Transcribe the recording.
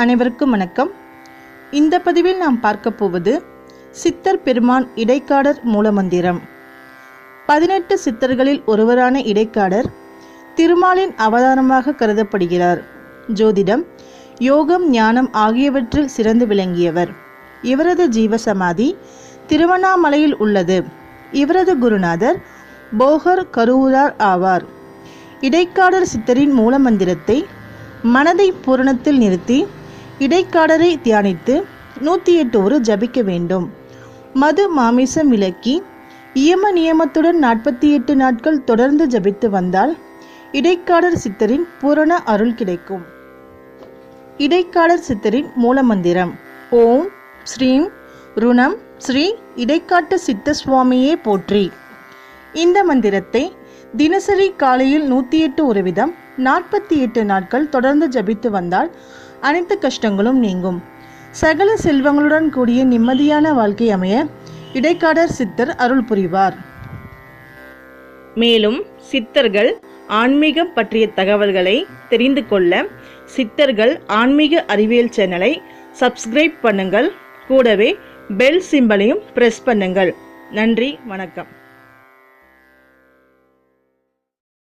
அனைவருக்கும் வணக்கம். இந்த பதிவில் நாம் பார்க்க போவது சித்தர் பெருமான் இடைக்காடர் மூலமந்திரம். பதினெட்டு சித்தர்களில் ஒருவரான இடைக்காடர் திருமாலின் அவதாரமாக கருதப்படுகிறார். ஜோதிடம் யோகம் ஞானம் ஆகியவற்றில் சிறந்து விளங்கியவர். இவரது ஜீவசமாதி திருவண்ணாமலையில் உள்ளது. இவரது குருநாதர் போகர் கருவூரார் ஆவார். இடைக்காடர் சித்தரின் மூலமந்திரத்தை மனதை பூரணத்தில் நிறுத்தி இடைக்காடரை தியானித்து நூற்றி எட்டு ஒரு ஜபிக்க வேண்டும். மது மாமிசம் விலக்கி இயம நியமத்துடன் நாற்பத்தி எட்டு நாட்கள் தொடர்ந்து ஜபித்து வந்தால் இடைக்காடர் சித்தரின் பூரண அருள் கிடைக்கும். இடைக்காடர் சித்தரின் மூலமந்திரம் ஓம் ஸ்ரீம் ருணம் ஸ்ரீ இடைக்காட்டு சித்த சுவாமியே போற்றி. இந்த மந்திரத்தை தினசரி காலையில் நூற்றி எட்டு ஒரு விதம் நாற்பத்தி எட்டு நாட்கள் தொடர்ந்து ஜபித்து வந்தால் அனைத்து கஷ்டங்களும் நீங்கும். சகல செல்வங்களுடன் கூடிய நிம்மதியான வாழ்க்கை அமைய இடைக்காடர் சித்தர் அருள் புரிவார். மேலும் சித்தர்கள் ஆன்மீகம் பற்றிய தகவல்களை தெரிந்து கொள்ள சித்தர்கள் ஆன்மீக அறிவியல் சேனலை சப்ஸ்கிரைப் பண்ணுங்கள். கூடவே பெல் சிம்பலையும் ப்ரெஸ் பண்ணுங்கள். நன்றி வணக்கம்.